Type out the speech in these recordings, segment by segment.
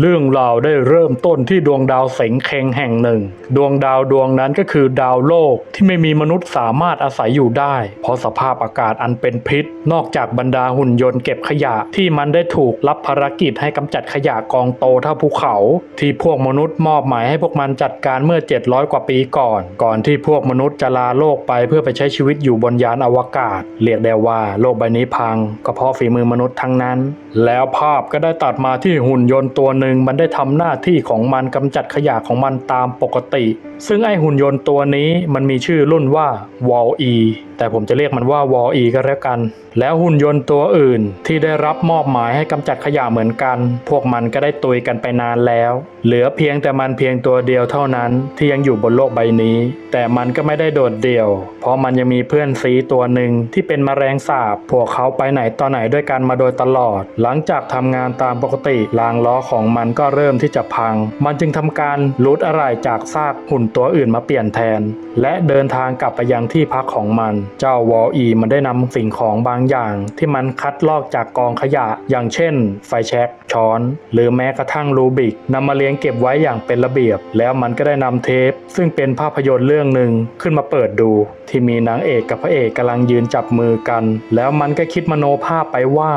เรื่องราวได้เริ่มต้นที่ดวงดาวเสงเคงแห่งหนึ่ง ดวงดาวดวงนั้นก็คือดาวโลกที่ไม่มีมนุษย์สามารถอาศัยอยู่ได้ เพราะสภาพอากาศอันเป็นพิษ นอกจากบรรดาหุ่นยนต์เก็บขยะที่มันได้ถูกรับภารกิจให้กำจัดขยะกองโตเท่าภูเขา ที่พวกมนุษย์มอบหมายให้พวกมันจัดการเมื่อ 700 กว่าปีก่อน ก่อนที่พวกมนุษย์จะลาโลกไปเพื่อไปใช้ชีวิตอยู่บนยานอวกาศ เรียกได้ว่าโลกใบนี้พัง ก็เพราะฝีมือมนุษย์ทั้งนั้น แล้วภาพก็ได้ตัดมาที่หุ่นยนต์ตัวหนึ่งมันได้ทำหน้าที่ของมันกำจัดขยะของมันตามปกติซึ่งไอหุ่นยนต์ตัวนี้มันมีชื่อรุ่นว่าวอลอีแต่ผมจะเรียกมันว่าวอลอีก็แล้วกัน แล้วหุ่นยนต์ตัวอื่นที่ได้รับมอบหมายให้กำจัดขยะเหมือนกัน พวกมันก็ได้ตุยกันไปนานแล้ว เหลือเพียงแต่มันเพียงตัวเดียวเท่านั้นที่ยังอยู่บนโลกใบนี้ แต่มันก็ไม่ได้โดดเดี่ยว เพราะมันยังมีเพื่อนซีตัวหนึ่งที่เป็นแมลงสาบ พวกเขาไปไหนต่อไหนด้วยกันมาโดยตลอด หลังจากทำงานตามปกติรางล้อของมันก็เริ่มที่จะพัง มันจึงทำการรูดอะไรจากซากหุ่นตัวอื่นมาเปลี่ยนแทน และเดินทางกลับไปยังที่พักของมัน เจ้าวอลอีมันได้นำสิ่งของบางอย่าง ที่มันคัดลอกจากกองขยะ อย่างเช่น ไฟแช็กช้อน หรือแม้กระทั่งรูบิกนำมาเลี้ยงเก็บไว้อย่างเป็นระเบียบ แล้วมันก็ได้นำเทป ซึ่งเป็นภาพยนตร์เรื่องหนึ่งขึ้นมาเปิดดู ที่มีนางเอกกับพระเอกกำลังยืนจับมือกัน แล้วมันก็คิดมโนภาพไปว่า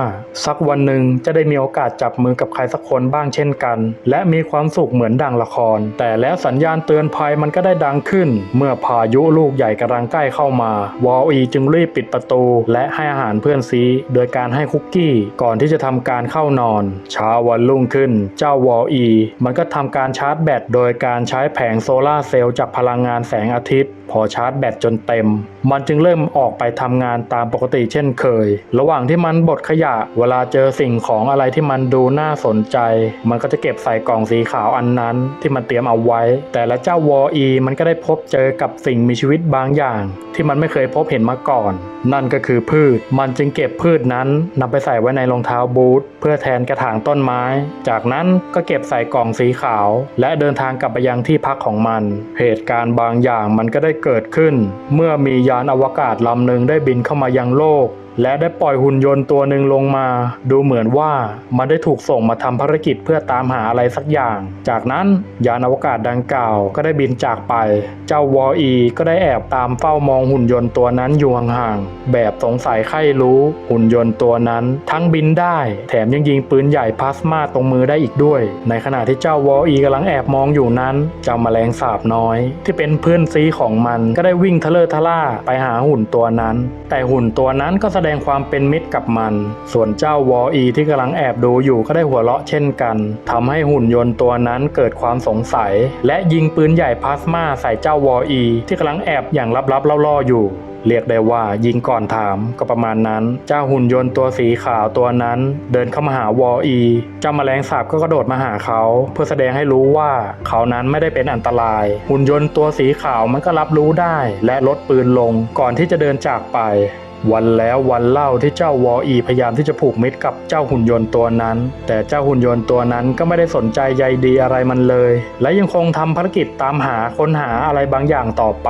สักวันหนึ่งจะได้มีโอกาสจับมือกับใครสักคนบ้างเช่นกัน และมีความสุขเหมือนดังละคร แต่แล้วสัญญาณเตือนภัยมันก็ได้ดังขึ้น เมื่อพายุลูกใหญ่กำลังใกล้เข้ามาวอลอีจึงรีบปิดประตู และให้อาหารเพื่อนซี โดยการให้คุกกี้ก่อนที่จะทำการเข้านอนเช้าวันรุ่งขึ้น เจ้าวอลอี มันก็ทำการชาร์จแบตโดยการใช้แผงโซลาร์เซลล์จากพลังงานแสงอาทิตย์ พอชาร์จแบตจนเต็ม มันจึงเริ่มออกไปทำงานตามปกติเช่นเคย ระหว่างที่มันบดขยะ เวลาเจอสิ่งของอะไรที่มันดูน่าสนใจ มันก็จะเก็บใส่กล่องสีขาวอันนั้น ที่มันเตรียมเอาไว้ แต่ละเจ้าวออี มันก็ได้พบเจอกับสิ่งมีชีวิตบางอย่าง ที่มันไม่เคยพบเห็นมาก่อน นั่นก็คือพืช มันจึงเก็บพืชนั้นนำไปใส่ไว้ในรองเท้าบูทเพื่อแทนกระถางต้นไม้ จากนั้นก็เก็บใส่กล่องสีขาว และเดินทางกลับไปยังที่พักของมัน เหตุการณ์บางอย่างมันก็ได้เกิดขึ้น เมื่อมียานอวกาศลำหนึ่งได้บินเข้ามายังโลก และได้ปล่อยหุ่นยนต์ตัวหนึ่งลงมา ดูเหมือนว่ามันได้ถูกส่งมาทำภารกิจเพื่อตามหาอะไรสักอย่าง จากนั้นยานอวกาศดังกล่าวก็ได้บินจากไป เจ้าวออีก็ได้แอบตามเฝ้ามองหุ่นยนต์ตัวนั้นอยู่ห่างๆแบบสงสัยใครรู้หุ่นยนต์ตัวนั้น ทั้งบินได้ แถมยังยิงปืนใหญ่พลาสมาตรงมือได้อีกด้วย ในขณะที่เจ้าวออีกำลังแอบมองอยู่นั้นเจ้าแมลงสาบน้อย ที่เป็นเพื่อนซีของมันก็ได้วิ่งทะเลทะล่าไปหาหุ่นตัวนั้น แต่หุ่นตัวนั้นก็แสดงดงความเป็นมิตรกับมัน ส่วนเจ้าวออีที่กำลังแอบดูอยู่ก็ได้หัวเราะเช่นกันทำให้หุ่นยนต์ตัวนั้นเกิดความสงสัย และยิงปืนใหญ่พลาสมาใส่เจ้าวออี ที่กำลังแอบอย่างลับๆล่อๆอยู่เรียกได้ว่ายิงก่อนถามก็ประมาณนั้น เจ้าหุ่นยนต์ตัวสีขาวตัวนั้น เดินเข้ามาหาวออีเจ้าแมลงสาบก็กระโดดมาหาเขา เพื่อแสดงให้รู้ว่าเขานั้นไม่ได้เป็นอันตราย หุ่นยนต์ตัวสีขาวมันก็รับรู้ได้ และลดปืนลงก่อนที่จะเดินจากไป วันแล้ววันเล่าที่เจ้าวออีพยายามที่จะผูกมิตรกับเจ้าหุ่นยนต์ตัวนั้น แต่เจ้าหุ่นยนต์ตัวนั้นก็ไม่ได้สนใจใยดีอะไรมันเลย และยังคงทำภารกิจตามหาค้นหาอะไรบางอย่างต่อไป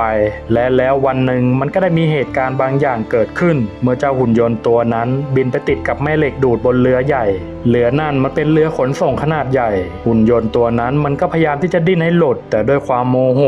และแล้ววันหนึ่งมันก็ได้มีเหตุการณ์บางอย่างเกิดขึ้น เมื่อเจ้าหุ่นยนต์ตัวนั้น บินไปติดกับแม่เหล็กดูดบนเรือใหญ่เรือนั่นมันเป็นเรือขนส่งขนาดใหญ่ หุ่นยนต์ตัวนั้นมันก็พยายามที่จะดิ้นให้หลุด แต่ด้วยความโมโห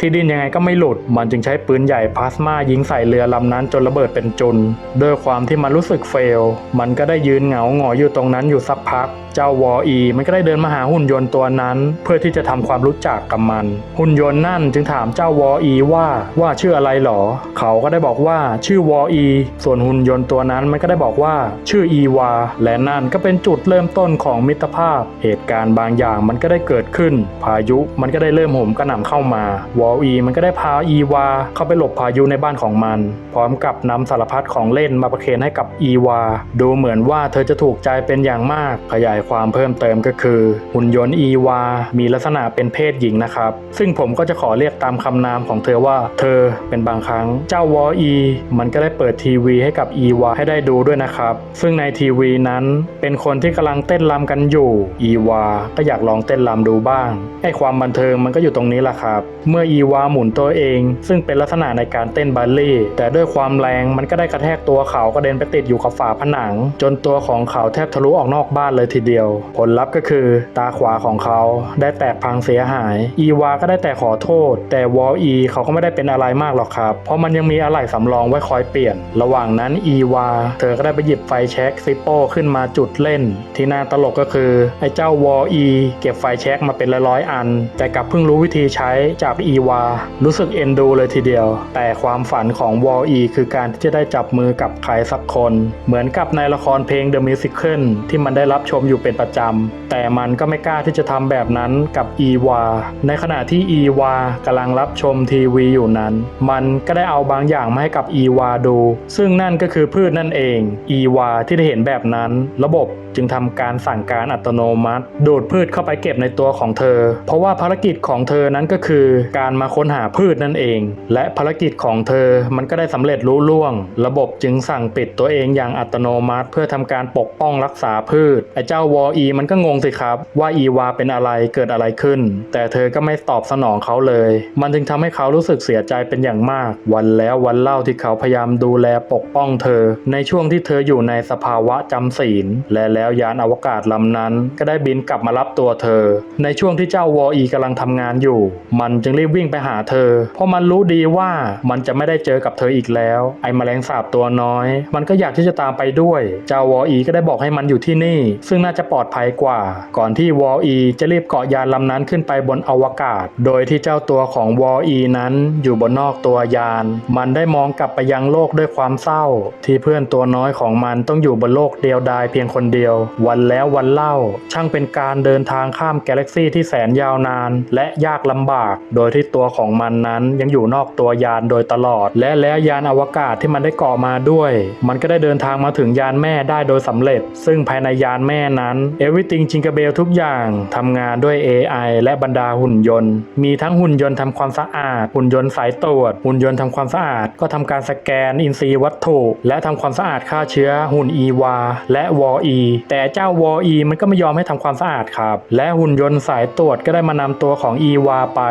ที่ดิ้นยังไงก็ไม่หลุด มันจึงใช้ปืนใหญ่พลาสมายิงใส่เรือลำนั้นจนระเบิดเป็นจุน ด้วยความที่มันรู้สึกเฟล มันก็ได้ยืนเหงาหงอยอยู่ตรงนั้นอยู่สักพัก เจ้าวออี มันก็ได้เดินมาหาหุ่นยนต์ตัวนั้น เพื่อที่จะทำความรู้จักกับมัน หุ่นยนต์นั่นจึงถามเจ้าวออีว่าว่าชื่ออะไรหรอ เขาก็ได้บอกว่าชื่อวออี ส่วนหุ่นยนต์ตัวนั้นมันก็ได้บอกว่าชื่ออีวา และนั่นก็เป็นจุดเริ่มต้นของมิตรภาพ เหตุการณ์บางอย่างมันก็ได้เกิดขึ้น พายุมันก็ได้เริ่มโหมกระหน่ำเข้ามาวออี มันก็ได้พาอีวาเข้าไปหลบพายุในบ้านของมัน พร้อมกับนำสารพัดของเล่นมาประเคนให้กับอีวา ดูเหมือนว่าเธอจะถูกใจเป็นอย่างมาก ขยายความเพิ่มเติมก็คือ หุ่นยนต์อีวา มีลักษณะเป็นเพศหญิงนะครับ ซึ่งผมก็จะขอเรียกตามคำนามของเธอว่า เธอเป็นบางครั้งเจ้าวออี มันก็ได้เปิดทีวีให้กับอีวาให้ได้ดูด้วยนะครับ ซึ่งในทีวีนั้นเป็นคนที่กำลังเต้นรำกันอยู่ อีวา ก็อยากลองเต้นรำดูบ้างไอความบันเทิงมันก็อยู่ตรงนี้แหละครับ เมื่ออีวาหมุนตัวเอง ซึ่งเป็นลักษณะในการเต้นบัลเล่แต่ด้วยความแรงมันก็ได้ได้กระแทกตัวเขากระเด็นไปติดอยู่กับฝาผนัง จนตัวของเขาแทบทะลุออกนอกบ้านเลยทีเดียว ผลลัพธ์ก็คือตาขวาของเขาได้แตกพังเสียหาย อีวาก็ได้แต่ขอโทษ แต่วอลอีเขาก็ไม่ได้เป็นอะไรมากหรอกครับ เพราะมันยังมีอะไหล่สำรองไว้คอยเปลี่ยน ระหว่างนั้นอีวาเธอก็ได้ไปหยิบไฟแช็กซิปโป้ขึ้นมาจุดเล่น ที่น่าตลกก็คือ ไอ้เจ้าวอลอีเก็บไฟแช็กมาเป็นร้อยๆอัน แต่กลับเพิ่งรู้วิธีใช้จากอีวา รู้สึกเอ็นดูเลยทีเดียว แต่ความฝันของวอลอีคือการที่จะได้จับมือกับใครสักคน เหมือนกับในละครเพลง The Musical ที่มันได้รับชมอยู่เป็นประจำ แต่มันก็ไม่กล้าที่จะทำแบบนั้นกับอีวา ในขณะที่อีวากำลังรับชมทีวีอยู่นั้น มันก็ได้เอาบางอย่างมาให้กับอีวาดู ซึ่งนั่นก็คือพืชนั่นเอง อีวาที่ได้เห็นแบบนั้น ระบบ จึงทำการสั่งการอัตโนมัติ ดูดพืชเข้าไปเก็บในตัวของเธอ เพราะว่าภารกิจของเธอนั้นก็คือ การมาค้นหาพืชนั่นเอง และภารกิจของเธอมันก็ได้สำเร็จรุ่ล่วง ระบบจึงสั่งปิดตัวเองอย่างอัตโนมัติ เพื่อทำการปกป้องรักษาพืชไอ้เจ้าวออีมันก็งงสิครับว่าอีวาเป็นอะไรเกิดอะไรขึ้น แต่เธอก็ไม่ตอบสนองเขาเลย มันจึงทำให้เขารู้สึกเสียใจเป็นอย่างมาก วันแล้ววันเล่าที่เขาพยายามดูแลปกป้องเธอ ในช่วงที่เธออยู่ในสภาวะจำศีลและแล้วยานอวกาศลำนั้น ก็ได้บินกลับมารับตัวเธอ ในช่วงที่เจ้าวออีกำลังทำงานอยู่ มันจึงรีบวิ่งไปหาเธอ เพราะมันรู้ดีว่ามันจะไม่ได้เจอกับเธออีกแล้ว ไอ้แมลงสาบตัวน้อย มันก็อยากที่จะตามไปด้วย เจ้าวออีก็ได้บอกให้มันอยู่ที่นี่ ซึ่งน่าจะปลอดภัยกว่า ก่อนที่วออีจะรีบเกาะยานลำนั้นขึ้นไปบนอวกาศ โดยที่เจ้าตัวของวออีนั้นอยู่บนนอกตัวยาน มันได้มองกลับไปยังโลกด้วยความเศร้า ที่เพื่อนตัวน้อยของมันต้องอยู่บนโลกเดียวดายเพียงคนเดียววันแล้ววันเล่า ช่างเป็นการเดินทางข้ามกาแล็กซีที่แสนยาวนาน และยากลำบาก โดยที่ตัวของมันนั้นยังอยู่นอกตัวยานโดยตลอด และแล้วยานอวกาศที่มันได้เกาะมาด้วย มันก็ได้เดินทางมาถึงยานแม่ได้โดยสำเร็จ ซึ่งภายในยานแม่นั้น Everything จิงก e เบลทุกอย่างทำงานด้วย AI และบรรดาหุ่นยนต์ มีทั้งหุ่นยนต์ทำความสะอาด หุ่นยนต์สายตรวจ หุ่นยนต์ทำความสะอาด ก็ทำการสแกนอินทรีย์วัตถุ และทำความสะอาดฆ่าเชื้อหุ่น e วาและวอ e แต่เจ้าวอ e มันก็ไม่ยอมให้ทำความสะอาดครับ และหุ่นยนต์สายตรวจก็ได้มานำตัวของ e วาไป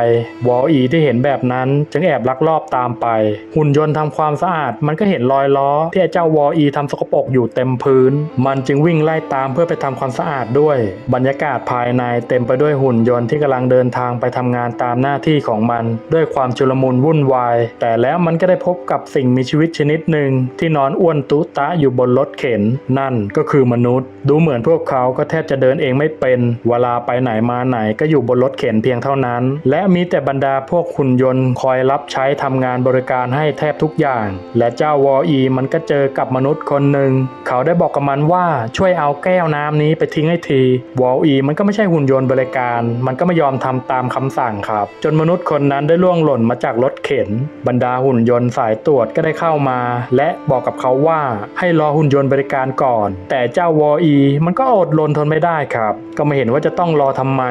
วอ e ที่เห็นแบบนั้นจึงแอบลักลอบตามไป หุ่นยนต์ทำความสะอาด มันก็เห็นรอยล้อ ที่เจ้าวอ e ทำสกปรกอยู่เต็มพื้น มันจึงวิ่งไล่ตามเพื่อไปทำความสะอาดด้วย บรรยากาศภายในเต็มไปด้วยหุ่นยนต์ที่กำลังเดินทางไปทำงานตามหน้าที่ของมัน ด้วยความชุลมุนวุ่นวาย แต่แล้วมันก็ได้พบกับสิ่งมีชีวิตชนิดหนึ่งที่นอนอ้วนตุตะอยู่บนรถเข็น นั่นก็คือมนุษย์ดูเหมือนพวกเขาก็แทบจะเดินเองไม่เป็น เวลาไปไหนมาไหนก็อยู่บนรถเข็นเพียงเท่านั้น และมีแต่บรรดาพวกหุ่นยนต์คอยรับใช้ทำงานบริการให้แทบทุกอย่าง และเจ้าวออีมันก็เจอกับมนุษย์คนหนึ่ง เขาได้บอกกับมันว่าช่วยเอาแก้วน้ำนี้ไปทิ้งให้ทีวออีมันก็ไม่ใช่หุ่นยนต์บริการ มันก็ไม่ยอมทำตามคำสั่งครับ จนมนุษย์คนนั้นได้ล่วงหล่นมาจากรถเข็น บรรดาหุ่นยนต์สายตรวจก็ได้เข้ามา และบอกกับเขาว่าให้รอหุ่นยนต์บริการก่อน แต่เจ้าวออีมันก็อดรนทนไม่ได้ครับ ก็ไม่เห็นว่าจะต้องรอทำไม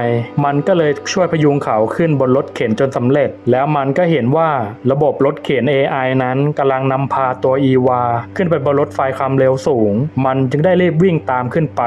มันก็เลยช่วยพยุงเขาขึ้นบนรถเข็นจนสำเร็จ แล้วมันก็เห็นว่าระบบรถเข็น AI นั้นกำลังนำพาตัวอีวาขึ้นไปบนรถไฟความเร็วสูง มันจึงได้รีบวิ่งตามขึ้นไป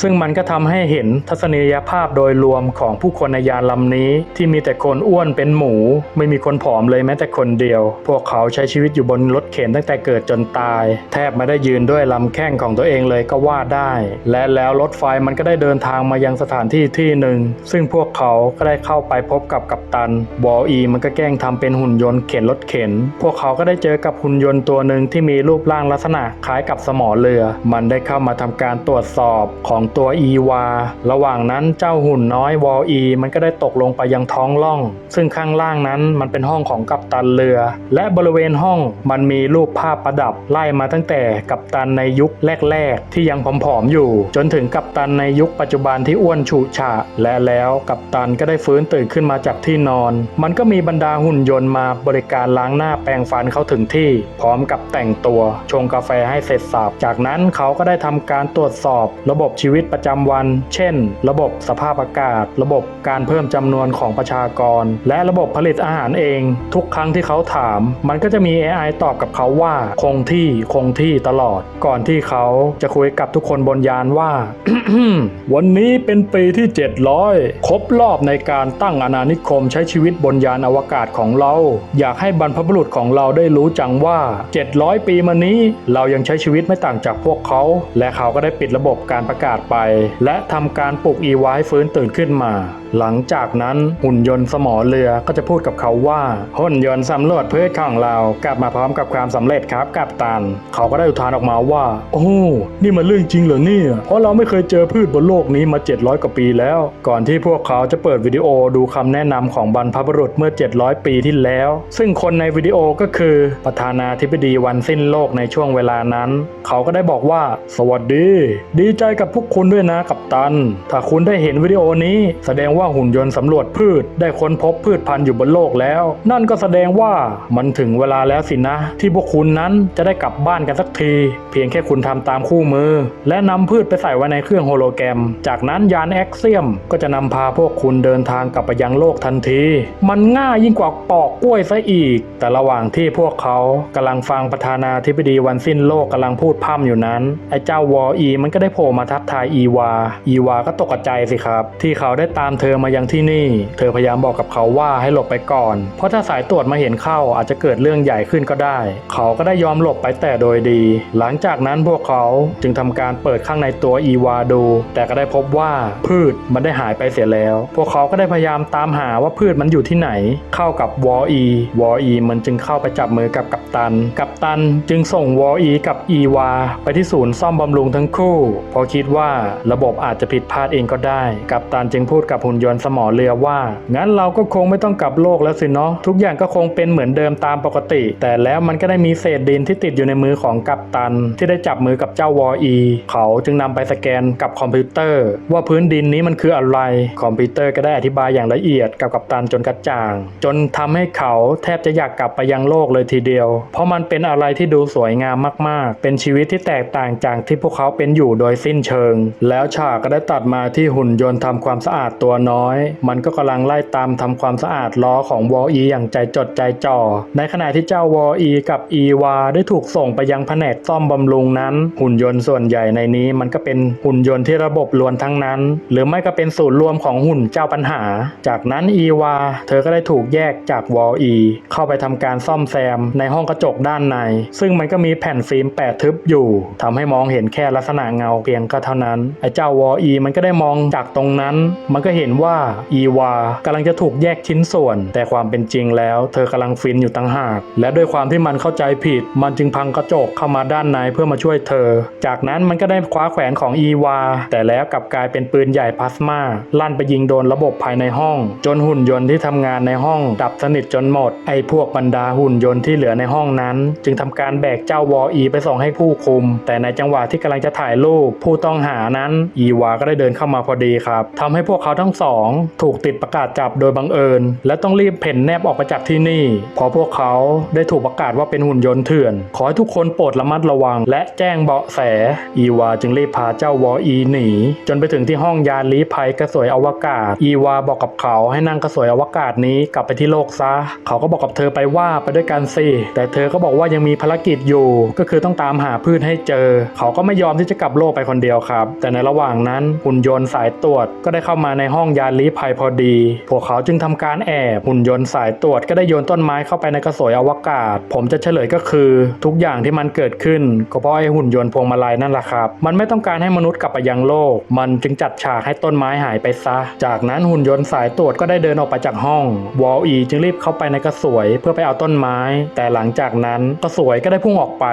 ซึ่งมันก็ทำให้เห็นทัศนียภาพโดยรวมของผู้คนในยานลำนี้ ที่มีแต่คนอ้วนเป็นหมู ไม่มีคนผอมเลยแม้แต่คนเดียว พวกเขาใช้ชีวิตอยู่บนรถเข็นตั้งแต่เกิดจนตาย แทบไม่ได้ยืนด้วยลำแข้งของตัวเองเลยก็ว่าได้และแล้วรถไฟมันก็ได้เดินทางมายังสถานที่ที่หนึ่ง ซึ่งพวกเขาก็ได้เข้าไปพบกับกัปตันวอลอีมันก็แกล้งทำเป็นหุ่นยนต์เข็นรถเข็น พวกเขาก็ได้เจอกับหุ่นยนต์ตัวหนึ่งที่มีรูปร่างลักษณะคล้ายกับสมอเรือ มันได้เข้ามาทำการตรวจสอบของตัวอีวา ระหว่างนั้นเจ้าหุ่นน้อยวอลอีมันก็ได้ตกลงไปยังท้องล่อง ซึ่งข้างล่างนั้นมันเป็นห้องของกัปตันเรือ และบริเวณห้องมันมีรูปภาพประดับไล่มาตั้งแต่กัปตันในยุคแรก ๆ ที่ยังผอมๆอยู่จนถึงกัปตันในยุคปัจจุบันที่อ้วนฉูฉะและแล้วกัปตันก็ได้ฟื้นตื่นขึ้นมาจากที่นอน มันก็มีบรรดาหุ่นยนต์มาบริการล้างหน้าแปรงฟันเขาถึงที่ พร้อมกับแต่งตัวชงกาแฟให้เสร็จสับจากนั้นเขาก็ได้ทำการตรวจสอบ ระบบชีวิตประจำวัน เช่น ระบบสภาพอากาศ ระบบการเพิ่มจำนวนของประชากร และระบบผลิตอาหารเอง ทุกครั้งที่เขาถาม มันก็จะมี AI ตอบกับเขาว่าคงที่คงที่ตลอด ก่อนที่เขาจะคุยกับทุกคนบนยานว่า วันนี้เป็นปีที่ 700 ครบรอบในการตั้งอาณานิคมใช้ชีวิตบนยานอวกาศของเรา อยากให้บรรพบุรุษของเราได้รู้จังว่า 700 ปีมานี้เรายังใช้ชีวิตไม่ต่างจากพวกเขา และเขาก็ได้ปิดระบบการประกาศไป และทำการปลุกอีวาให้ฟื้นตื่นขึ้นมา หลังจากนั้นหุ่นยนต์สมอเรือก็จะพูดกับเขาว่าหุ่นยนต์สำรวจพืชของเรากลับมาพร้อมกับความสำเร็จครับกัปตัน เขาก็ได้อุทานออกมาว่า โอ้นี่มันเรื่องจริงเหรอเนี่ยเพราะเราไม่เคยเจอพืชบนโลกนี้มา 700 กว่าปีแล้ว ก่อนที่พวกเขาจะเปิดวิดีโอดูคำแนะนำของบรรพบุรุษเมื่อ 700 ปีที่แล้ว ซึ่งคนในวิดีโอก็คือประธานาธิบดีวันสิ้นโลกในช่วงเวลานั้น เขาก็ได้บอกว่า สวัสดี ดีใจกับพวกคุณด้วยนะกัปตัน ถ้าคุณได้เห็นวิดีโอนี้ แสดงว่าว่าหุ่นยนต์สำรวจพืชได้ค้นพบพืชพันธุ์อยู่บนโลกแล้ว นั่นก็แสดงว่ามันถึงเวลาแล้วสินะ ที่พวกคุณนั้นจะได้กลับบ้านกันสักที เพียงแค่คุณทำตามคู่มือ และนำพืชไปใส่ไว้ในเครื่องโฮโลแกรม จากนั้นยานแอ็กเซียม ก็จะนำพาพวกคุณเดินทางกลับไปยังโลกทันที มันง่ายยิ่งกว่าปอกกล้วยซะอีก แต่ระหว่างที่พวกเขากำลังฟังประธานาธิบดีวันสิ้นโลกกำลังพูดพร่ำอยู่นั้นไอ้เจ้าวออีมันก็ได้โผล่มาทักทายอีวา อีวาก็ตกใจสิครับ ที่เขาได้ตามเธอมายังที่นี่ เธอพยายามบอกกับเขาว่าให้หลบไปก่อน เพราะถ้าสายตรวจมาเห็นเข้าอาจจะเกิดเรื่องใหญ่ขึ้นก็ได้ เขาก็ได้ยอมหลบไปแต่โดยดี หลังจากนั้นพวกเขาจึงทำการเปิดข้างในตัวอีวาดู แต่ก็ได้พบว่าพืชมันได้หายไปเสียแล้ว พวกเขาก็ได้พยายามตามหาว่าพืชมันอยู่ที่ไหน เข้ากับวออีวออีมันจึงเข้าไปจับมือกับกัปตัน กัปตันจึงส่งวออีกับอีวาไปที่ศูนย์ซ่อมบำรุงทั้งคู่เพราะคิดว่าระบบอาจจะผิดพลาดเองก็ได้ กัปตันจึงพูดกับหุ่นยนต์สมอเรือว่า งั้นเราก็คงไม่ต้องกลับโลกแล้วสิเนาะทุกอย่างก็คงเป็นเหมือนเดิมตามปกติ แต่แล้วมันก็ได้มีเศษดินที่ติดอยู่ในมือของกัปตัน ที่ได้จับมือกับเจ้าวออีเขาจึงนำไปสแกนกับคอมพิวเตอร์ ว่าพื้นดินนี้มันคืออะไร คอมพิวเตอร์ก็ได้อธิบายอย่างละเอียดกับกัปตันจนกระจ่าง จนทำให้เขาแทบจะอยากกลับไปยังโลกเลยทีเดียว เพราะมันเป็นอะไรที่ดูสวยงามมาก ๆ เป็นชีวิตที่แตกต่างจากที่พวกเขาเป็นอยู่โดยสิ้นเชิง แล้วฉากก็ได้ตัดมาที่หุ่นยนต์ทำความสะอาดตัวน้อย มันก็กำลังไล่ตามทำความสะอาดล้อของวออีอย่างใจจดใจจ่อ ในขณะที่เจ้าวออีกับอีวาได้ถูกส่งไปยังแผนกซ่อมบำรุงนั้น หุ่นยนต์ส่วนใหญ่ในนี้ มันก็เป็นหุ่นยนต์ที่ระบบล้วนทั้งนั้น หรือไม่ก็เป็นศูนย์รวมของหุ่นเจ้าปัญหา จากนั้นอีวา เธอก็ได้ถูกแยกจากวอลอีเข้าไปทำการซ่อมแซมในห้องกระจกด้านใน ซึ่งมันก็มีแผ่นฟิล์มแปดทึบอยู่ทำให้มองเห็นแค่ลักษณะเงาเพียงก็เท่านั้นไอ้เจ้าวอลอีมันก็ได้มองจากตรงนั้น มันก็เห็นนว่าอีวากำลังจะถูกแยกชิ้นส่วน แต่ความเป็นจริงแล้ว เธอกำลังฟินอยู่ตั้งหาก และด้วยความที่มันเข้าใจผิด มันจึงพังกระจกเข้ามาด้านในเพื่อมาช่วยเธอ จากนั้นมันก็ได้คว้าแขวนของอีวา แต่แล้วกลับกลายเป็นปืนใหญ่พลาสมาลั่นไปยิงโดนระบบภายในห้อง จนหุ่นยนต์ที่ทำงานในห้อง ดับสนิทจนหมด ไอ้พวกบรรดาหุ่นยนต์ที่เหลือในห้องนั้น จึงทำการแบกเจ้าวออีไปส่งให้ผู้คุม แต่ในจังหวะที่กำลังจะถ่ายรูปผู้ต้องหานั้น อีวาก็ได้เดินเข้ามาพอดีครับทำให้พวกเขาทั้งสองถูกติดประกาศจับโดยบังเอิญ และต้องรีบเพ่นแนบออกไปจากที่นี่เพอพวกเขาได้ถูกประกาศว่าเป็นหุ่นยนต์เถื่อน ขอให้ทุกคนโปรดระมัดระวัง และแจ้งเบาะแส อีวาจึงรีบพาเจ้าวออีหนี จนไปถึงที่ห้องยานลี้ภัยกระสวยอวกาศ อีวาบอกกับเขาให้นั่งกระสวยอวกาศนี้กลับไปที่โลกซะ เขาก็บอกกับเธอไปว่าไปด้วยกันสิ แต่เธอก็บอกว่ายังมีภารกิจอยู่ ก็คือต้องตามหาพืชให้เจอ เขาก็ไม่ยอมที่จะกลับโลกไปคนเดียวครับ แต่ในระหว่างนั้นหุ่นยนต์สายตรวจก็ได้เข้ามาในห้องยานลี้ภัยพอดี พวกเขาจึงทำการแอบหุ่นยนต์สายตรวจก็ได้โยนต้นไม้เข้าไปในกระสวยอวกาศ ผมจะเฉลยก็คือ ทุกอย่างที่มันเกิดขึ้น ก็เพราะไอ้หุ่นยนต์พวงมาลัยนั่นแหละครับ มันไม่ต้องการให้มนุษย์กลับไปยังโลก มันจึงจัดฉากให้ต้นไม้หายไปซะ จากนั้นหุ่นยนต์สายตรวจก็ได้เดินออกไปจากห้อง วอลอีจึงรีบเข้าไปในกระสวยเพื่อไปเอาต้นไม้ แต่หลังจากนั้นกระสวยก็ได้พุ่งออกไป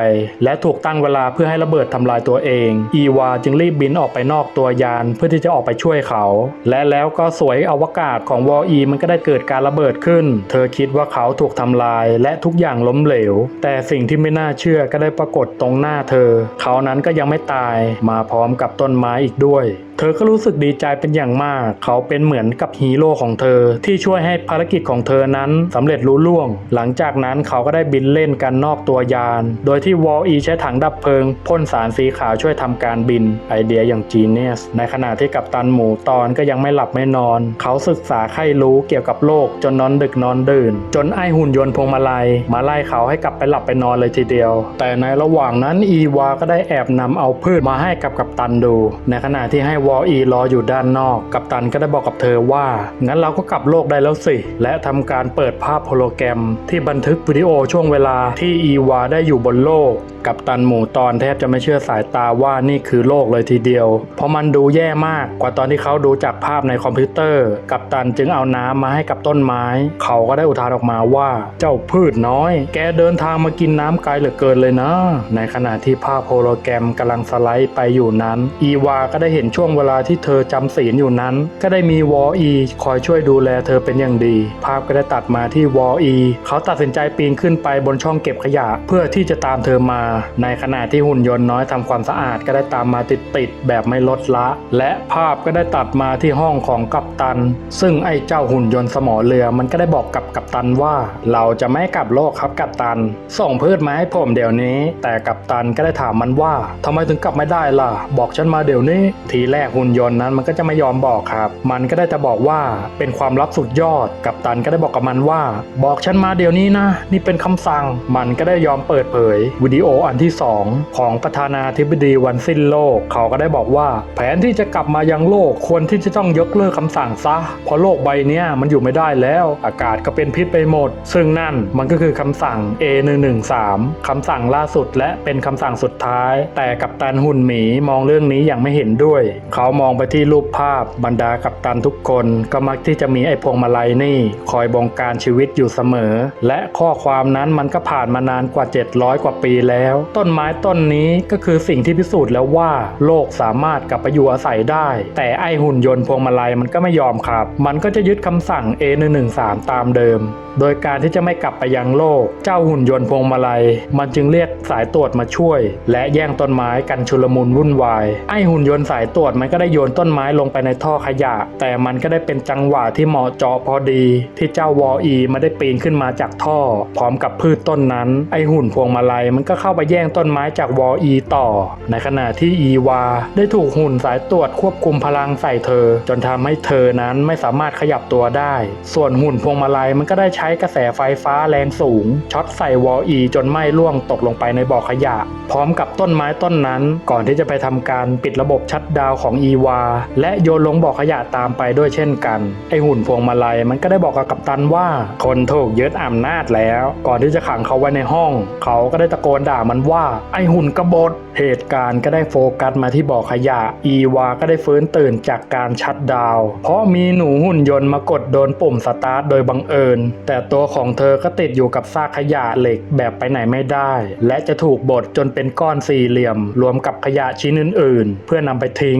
และถูกตั้งเวลาเพื่อให้ระเบิดทำลายตัวเอง อีวาจึงรีบบินออกไปนอกตัวยานเพื่อที่จะออกไปช่วยเขา และแล้ววก็สวยอวกาศของวอลอีมันก็ได้เกิดการระเบิดขึ้น เธอคิดว่าเขาถูกทำลายและทุกอย่างล้มเหลว แต่สิ่งที่ไม่น่าเชื่อก็ได้ปรากฏตรงหน้าเธอ เขานั้นก็ยังไม่ตายมาพร้อมกับต้นไม้อีกด้วย เธอก็รู้สึกดีใจเป็นอย่างมาก เขาเป็นเหมือนกับฮีโร่ของเธอ ที่ช่วยให้ภารกิจของเธอนั้นสำเร็จลุล่วง หลังจากนั้นเขาก็ได้บินเล่นกันนอกตัวยาน โดยที่วอลอีใช้ถังดับเพลิงพ่นสารสีขาวช่วยทำการบินไอเดียอย่างจีเนียสในขณะที่กัปตันหมูตอนก็ยังไม่หลับไม่นอน เขาศึกษาใครรู้เกี่ยวกับโลกจนนอนดึกนอนดื่น จนไอหุ่นยนต์พวงมาลัย มาไล่เขาให้กลับไปหลับไปนอนเลยทีเดียว แต่ในระหว่างนั้นอีวาก็ได้แอบนำเอาพืชมาให้กับกัปตันดู ในขณะที่ให้วอลอีรออยู่ด้านนอก กัปตันก็ได้บอกกับเธอว่า งั้นเราก็กลับโลกได้แล้วสิ และทำการเปิดภาพโฮโลแกรม ที่บันทึกวิดีโอช่วงเวลาที่อีวาได้อยู่บนโลก กัปตันหมู่ตอนแทบจะไม่เชื่อสายตาว่านี่คือโลกเลยทีเดียว เพราะมันดูแย่มากกว่าตอนที่เขาดูจากภาพในคอมพิวเตอร์ กัปตันจึงเอาน้ำมาให้กับต้นไม้ เขาก็ได้อุทานออกมาว่า เจ้าพืชน้อย แกเดินทางมากินน้ำไกลเหลือเกินเลยนะ ในขณะที่ภาพโฮโลแกรมกำลังสไลด์ไปอยู่นั้น อีวาก็ได้เห็นช่วงเวลาที่เธอจำศีลอยู่นั้น ก็ได้มีวออีคอยช่วยดูแลเธอเป็นอย่างดี ภาพก็ได้ตัดมาที่วออีเขาตัดสินใจปีนขึ้นไปบนช่องเก็บขยะ เพื่อที่จะตามเธอมา ในขณะที่หุ่นยนต์น้อยทำความสะอาดก็ได้ตามมาติดๆแบบไม่ลดละ และภาพก็ได้ตัดมาที่ห้องของกัปตัน ซึ่งไอ้เจ้าหุ่นยนต์สมอเรือมันก็ได้บอกกับกัปตันว่า เราจะไม่กลับโลกครับกัปตัน ส่งพืชมาให้ผมเดี๋ยวนี้ แต่กัปตันก็ได้ถามมันว่าทำไมถึงกลับไม่ได้ล่ะ บอกฉันมาเดี๋ยวนี้ ทีแรกหุ่นยนต์นั้นมันก็จะไม่ยอมบอกครับ มันก็ได้จะบอกว่าเป็นความลับสุดยอด กัปตันก็ได้บอกกับมันว่า บอกฉันมาเดี๋ยวนี้นะ นี่เป็นคำสั่ง มันก็ได้ยอมเปิดเผยวิดีโออันที่สองของประธานาธิบดีวันสิ้นโลก เขาก็ได้บอกว่า แผนที่จะกลับมายังโลกควรที่จะต้องยกเลิกคำสั่งซะ เพราะโลกใบนี้มันอยู่ไม่ได้แล้ว อากาศก็เป็นพิษไปหมด ซึ่งนั่นมันก็คือคำสั่ง A113 คำสั่งล่าสุดและเป็นคำสั่งสุดท้าย แต่กัปตันหุ่นหมีมองเรื่องนี้อย่างไม่เห็นด้วยเขามองไปที่รูปภาพบรรดากัปตันทุกคน ก็มักที่จะมีไอ้พวงมาลัยนี่ คอยบงการชีวิตอยู่เสมอ และข้อความนั้นมันก็ผ่านมานานกว่า 700 กว่าปีแล้ว ต้นไม้ต้นนี้ก็คือสิ่งที่พิสูจน์แล้วว่า โลกสามารถกลับไปอยู่อาศัยได้ แต่ไอหุ่นยนต์พวงมาลัยมันก็ไม่ยอมครับ มันก็จะยึดคำสั่ง A113 ตามเดิม โดยการที่จะไม่กลับไปยังโลก เจ้าหุ่นยนต์พวงมาลัย มันจึงเรียกสายตรวจมาช่วย และแย่งต้นไม้กันชุลมุนวุ่นวาย ไอหุ่นยนต์สายตรวจมันก็ได้โยนต้นไม้ลงไปในท่อขยะ แต่มันก็ได้เป็นจังหวะที่เหมาะเจาะพอดี ที่เจ้าวออีมาได้ปีนขึ้นมาจากท่อ พร้อมกับพืชต้นนั้น ไอหุ่นพวงมาลัยมันก็เข้าไปแย่งต้นไม้จากวออีต่อ ในขณะที่อีวา ได้ถูกหุ่นสายตรวจควบคุมพลังใส่เธอ จนทำให้เธอนั้นไม่สามารถขยับตัวได้ ส่วนหุ่นพวงมาลัยมันก็ได้ใช้กระแสไฟฟ้าแรงสูง ช็อตใส่วออีจนไหม้ร่วงตกลงไปในบ่อขยะ พร้อมกับต้นไม้ต้นนั้น ก่อนที่จะไปทำการปิดระบบชัดดาวน์ของอีวา และโยนลงบ่อขยะตามไปด้วยเช่นกันไอหุ่นพวงมาลัยมันก็ได้บอกกับกัปตันว่า คนถูกยึดอำนาจแล้ว ก่อนที่จะขังเขาไว้ในห้อง เขาก็ได้ตะโกนด่ามันว่า ไอหุ่นกบฏเหตุการณ์ก็ได้โฟกัสมาที่บ่อขยะ อีวาก็ได้ฟื้นตื่นจากการชัดดาว เพราะมีหนูหุ่นยนต์มากดโดนปุ่มสตาร์ทโดยบังเอิญ แต่ตัวของเธอก็ติดอยู่กับซากขยะเหล็กแบบไปไหนไม่ได้ และจะถูกบดจนเป็นก้อนสี่เหลี่ยม รวมกับขยะชิ้นอื่น ๆ เพื่อนำไปทิ้ง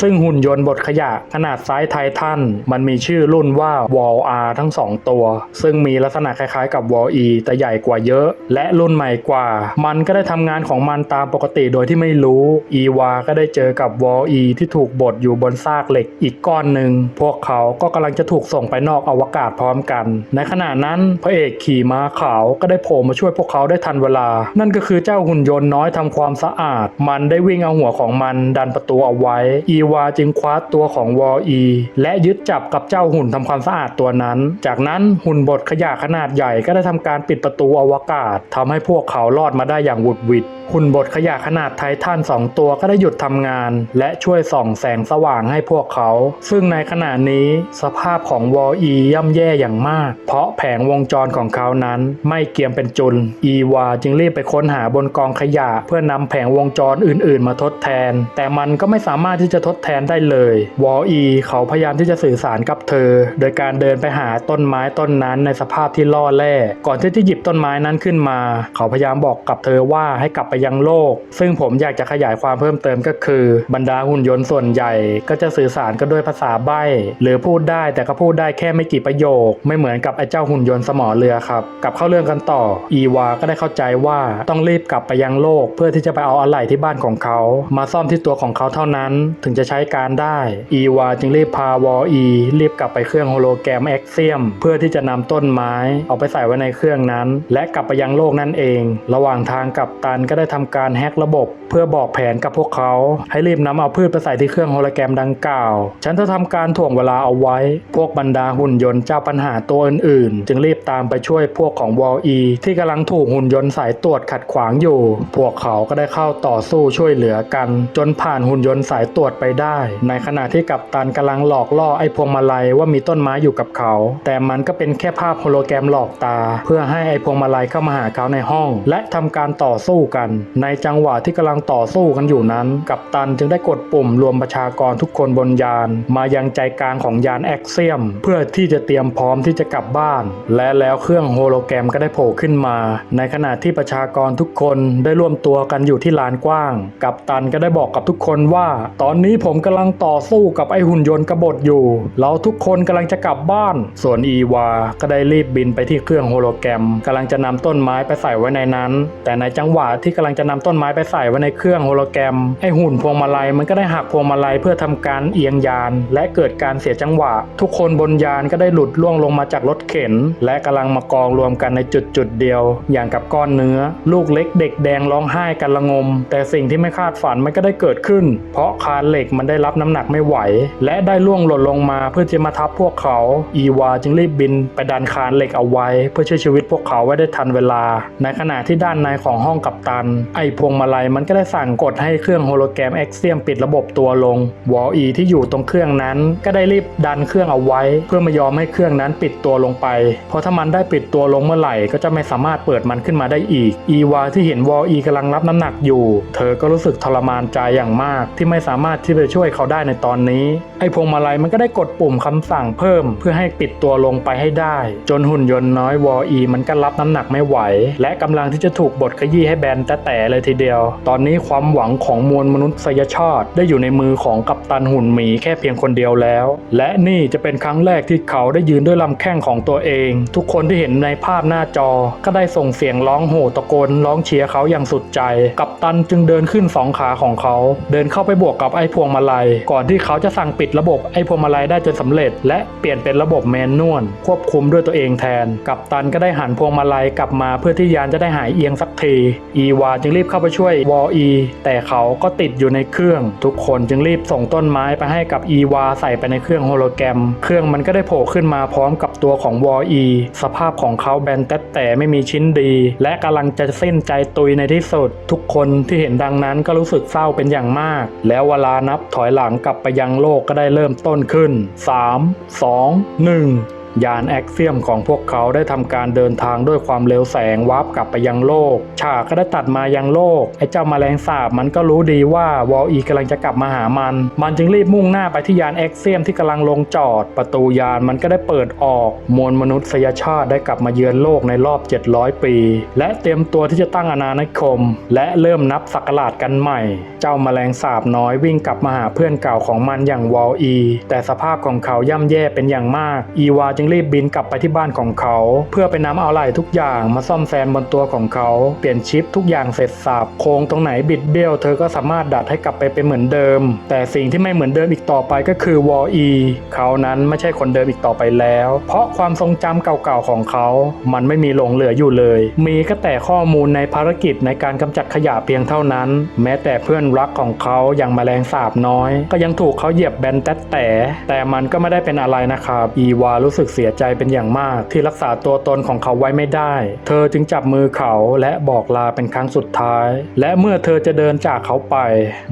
ซึ่งหุ่นยนต์บดขยะขนาดไซส์ไททันมันมีชื่อรุ่นว่าวอลอาทั้งสองตัว ซึ่งมีลักษณะคล้ายๆกับวอลอีแต่ใหญ่กว่าเยอะ และรุ่นใหม่กว่า มันก็ได้ทำงานของมันตามปกติโดยที่ไม่รู้อีวาก็ได้เจอกับวอลอีที่ถูกบดอยู่บนซากเหล็กอีกก้อนหนึ่งพวกเขาก็กำลังจะถูกส่งไปนอกอวกาศพร้อมกัน ในขณะนั้นพระเอกขี่ม้าขาวก็ได้โผล่มาช่วยพวกเขาได้ทันเวลา นั่นก็คือเจ้าหุ่นยนต์น้อยทำความสะอาด มันได้วิ่งเอาหัวของมันดันประตูเอาไว้อีีวาจึงคว้าตัวของวออี และยึดจับกับเจ้าหุ่นทำความสะอาดตัวนั้น จากนั้นหุ่นบดขยะขนาดใหญ่ก็ได้ทำการปิดประตูอวกาศทำให้พวกเขารอดมาได้อย่างหวุดหวิดหุ่นบดขยะขนาดไททันสองตัวก็ได้หยุดทำงาน และช่วยส่องแสงสว่างให้พวกเขา ซึ่งในขณะนี้สภาพของวออีย่ำแย่อย่างมาก เพราะแผงวงจรของเขานั้นไม่เกี่ยมเป็นจุล อีวาจึงรีบไปค้นหาบนกองขยะ เพื่อนำแผงวงจรอื่น ๆ มาทดแทน แต่มันก็ไม่สามารถที่จะทดดแทนได้เลย วอลอีเขาพยายามที่จะสื่อสารกับเธอ โดยการเดินไปหาต้นไม้ต้นนั้นในสภาพที่ล่อแร่ก่อนที่จะหยิบต้นไม้นั้นขึ้นมา เขาพยายามบอกกับเธอว่าให้กลับไปยังโลก ซึ่งผมอยากจะขยายความเพิ่มเติมก็คือ บรรดาหุ่นยนต์ส่วนใหญ่ ก็จะสื่อสารกันด้วยภาษาใบ้หรือพูดได้แต่ก็พูดได้แค่ไม่กี่ประโยค ไม่เหมือนกับไอ้เจ้าหุ่นยนต์สมอเรือครับกลับเข้าเรื่องกันต่อ อีวาก็ได้เข้าใจว่าต้องรีบกลับไปยังโลก เพื่อที่จะไปเอาอะไหล่ที่บ้านของเขา มาซ่อมที่ตัวของเขาเท่านั้น ถึงจะจะใช้การได้อีวาจึงรีบพาวออีรีบกลับไปเครื่องโฮโลแกรมเอ็กเซียม เพื่อที่จะนำต้นไม้เอาไปใส่ไว้ในเครื่องนั้น และกลับไปยังโลกนั่นเอง ระหว่างทางกับตันก็ได้ทำการแฮ็กระบบ เพื่อบอกแผนกับพวกเขา ให้รีบนำเอาพืชไปใส่ที่เครื่องโฮโลแกรมดังกล่าว ฉันจะทำการถ่วงเวลาเอาไว้ พวกบรรดาหุ่นยนต์เจ้าปัญหาตัวอื่นๆ จึงรีบตามไปช่วยพวกของวอลอีที่กำลังถูกหุ่นยนต์สายตรวจขัดขวางอยู่ พวกเขาก็ได้เข้าต่อสู้ช่วยเหลือกัน จนผ่านหุ่นยนต์สายตรวจไปได้ ในขณะที่กัปตันกำลังหลอกล่อไอ้พวงมาลัยว่ามีต้นไม้อยู่กับเขา แต่มันก็เป็นแค่ภาพโฮโลแกรมหลอกตา เพื่อให้ไอ้พวงมาลัยเข้ามาหาเขาในห้อง และทำการต่อสู้กัน ในจังหวะที่กำลังต่อสู้กันอยู่นั้น กัปตันจึงได้กดปุ่มรวมประชากรทุกคนบนยาน มายังใจกลางของยานแอ็กเซียม เพื่อที่จะเตรียมพร้อมที่จะกลับบ้าน และแล้วเครื่องโฮโลแกรมก็ได้โผล่ขึ้นมา ในขณะที่ประชากรทุกคนได้ร่วมตัวกันอยู่ที่ลานกว้าง กัปตันก็ได้บอกกับทุกคนว่า ตอนนี้ผมกำลังต่อสู้กับไอหุ่นยนต์กบฏอยู่ เราทุกคนกำลังจะกลับบ้าน ส่วนอีวาก็ได้รีบบินไปที่เครื่องโฮโลแกรมกำลังจะนำต้นไม้ไปใส่ไว้ในนั้น แต่ในจังหวะที่กำลังจะนำต้นไม้ไปใส่ไว้ในเครื่องโฮโลแกรมไอหุ่นพวงมาลัยมันก็ได้หักพวงมาลัยเพื่อทำการเอียงยาน และเกิดการเสียจังหวะ ทุกคนบนยานก็ได้หลุดล่วงลงมาจากรถเข็น และกำลังมากองรวมกันในจุดจุดเดียว อย่างกับก้อนเนื้อ ลูกเล็กเด็กแดงร้องไห้กันละงม แต่สิ่งที่ไม่คาดฝันมันก็ได้เกิดขึ้น เพราะคานเหล็กมันได้รับน้ำหนักไม่ไหว และได้ล่วงหล่นลงมาเพื่อจะมาทับพวกเขา อีวาจึงรีบบินไปดันคานเหล็กเอาไว้ เพื่อช่วยชีวิตพวกเขาไว้ได้ทันเวลา ในขณะที่ด้านในของห้องกัปตัน ไอพวงมาลัยมันก็ได้สั่งกดให้เครื่องโฮโลแกรมเอ็กเซียมปิดระบบตัวลง วอลอีที่อยู่ตรงเครื่องนั้น ก็ได้รีบดันเครื่องเอาไว้ เพื่อไม่ยอมให้เครื่องนั้นปิดตัวลงไป เพราะถ้ามันได้ปิดตัวลงเมื่อไหร่ก็จะไม่สามารถเปิดมันขึ้นมาได้อีก อีวาที่เห็นวอลอีกำลังรับน้ำหนักอยู่ เธอก็รู้สึกทรมานใจอย่างมากที่ไม่สามารถทที่จะช่วยเขาได้ในตอนนี้ ไอ้พวงมาลัยมันก็ได้กดปุ่มคำสั่งเพิ่ม เพื่อให้ปิดตัวลงไปให้ได้ จนหุ่นยนต์น้อยวอลอีมันก็รับน้ำหนักไม่ไหว และกำลังที่จะถูกบดขยี้ให้แบนแต่แต่เลยทีเดียว ตอนนี้ความหวังของมวลมนุษยชาติได้อยู่ในมือของกัปตันหุ่นหมีแค่เพียงคนเดียวแล้ว และนี่จะเป็นครั้งแรกที่เขาได้ยืนด้วยลำแข้งของตัวเอง ทุกคนที่เห็นในภาพหน้าจอ ก็ได้ส่งเสียงร้องโห่ตะโกนร้องเชียร์เขาอย่างสุดใจ กัปตันจึงเดินขึ้นสองขาของเขา เดินเข้าไปบวกกับไอ้พวงมาลัย ก่อนที่เขาจะสั่งปิดระบบไอ้พวงมาลัยได้จนสำเร็จ และเปลี่ยนเป็นระบบแมนนวลควบคุมด้วยตัวเองแทน กัปตันก็ได้หันพวงมาลัยกลับมาเพื่อที่ยานจะได้หายเอียงสักที อีวาจึงรีบเข้าไปช่วยวออีแต่เขาก็ติดอยู่ในเครื่อง ทุกคนจึงรีบส่งต้นไม้ไปให้กับอีวาใส่ไปในเครื่องโฮโลแกรม เครื่องมันก็ได้โผล่ขึ้นมาพร้อมกับตัวของวออีสภาพของเขาแบนแต่แต่ไม่มีชิ้นดี และกำลังจะสิ้นใจตุยในที่สุด ทุกคนที่เห็นดังนั้นก็รู้สึกเศร้าเป็นอย่างมาก แล้วเวลานับถอยหลังกลับไปยังโลกก็ได้เริ่มต้นขึ้น 3 2 1 ยานแอคเซียมของพวกเขาได้ทำการเดินทางด้วยความเร็วแสงวาร์ปกลับไปยังโลก ฉากก็ได้ตัดมายังโลก ไอ้เจ้าแมลงสาบมันก็รู้ดีว่าวอลอีกำลังจะกลับมาหามัน มันจึงรีบมุ่งหน้าไปที่ยานแอคเซียมที่กำลังลงจอด ประตูยานมันก็ได้เปิดออก มวลมนุษยชาติได้กลับมาเยือนโลกในรอบ 700 ปี และเตรียมตัวที่จะตั้งอาณานิคม และเริ่มนับศักราชกันใหม่ เจ้าแมลงสาบน้อยวิ่งกลับมาหาเพื่อนเก่าของมันอย่างวอลอีแต่สภาพของเขาย่ำแย่เป็นอย่างมากอีวาจึงรีบบินกลับไปที่บ้านของเขา เพื่อไปนำเอาไหล่ทุกอย่างมาซ่อมแซมบนตัวของเขา เปลี่ยนชิปทุกอย่างเสร็จสับโครงตรงไหนบิดเบี้ยวเธอก็สามารถดัดให้กลับไปเป็นเหมือนเดิม แต่สิ่งที่ไม่เหมือนเดิมอีกต่อไปก็คือวออีเขานั้นไม่ใช่คนเดิมอีกต่อไปแล้ว เพราะความทรงจำเก่าๆของเขา มันไม่มีหลงเหลืออยู่เลย มีก็แต่ข้อมูลในภารกิจในการกำจัดขยะเพียงเท่านั้น แม้แต่เพื่อนรักของเขาอย่างแมลงสาบน้อย ก็ยังถูกเขาเหยียบแบนแต่แต่ แต่มันก็ไม่ได้เป็นอะไรนะครับ อีวารู้สึกเสียใจเป็นอย่างมาก ที่รักษาตัวตนของเขาไว้ไม่ได้ เธอจึงจับมือเขาและบอกลาเป็นครั้งสุดท้าย และเมื่อเธอจะเดินจากเขาไป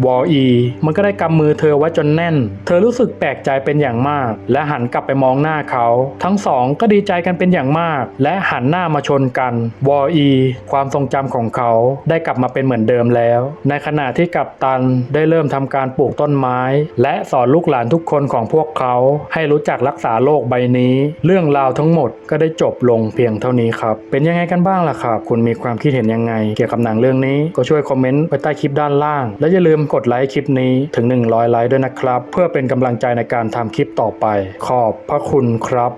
วออี มันก็ได้กำมือเธอไว้จนแน่น เธอรู้สึกแปลกใจเป็นอย่างมาก และหันกลับไปมองหน้าเขา ทั้งสองก็ดีใจกันเป็นอย่างมาก และหันหน้ามาชนกัน วออี ความทรงจำของเขาได้กลับมาเป็นเหมือนเดิมแล้ว ในขณะที่กัปตันได้เริ่มทำการปลูกต้นไม้ และสอนลูกหลานทุกคนของพวกเขาให้รู้จักรักษาโลกใบนี้เรื่องราวทั้งหมดก็ได้จบลงเพียงเท่านี้ครับ เป็นยังไงกันบ้างล่ะครับ คุณมีความคิดเห็นยังไง เกี่ยวกับหนังเรื่องนี้ก็ช่วยคอมเมนต์ไว้ใต้คลิปด้านล่าง และอย่าลืมกดไลค์คลิปนี้ถึง 100 ไลค์ด้วยนะครับ เพื่อเป็นกำลังใจในการทำคลิปต่อไป ขอบพระคุณครับ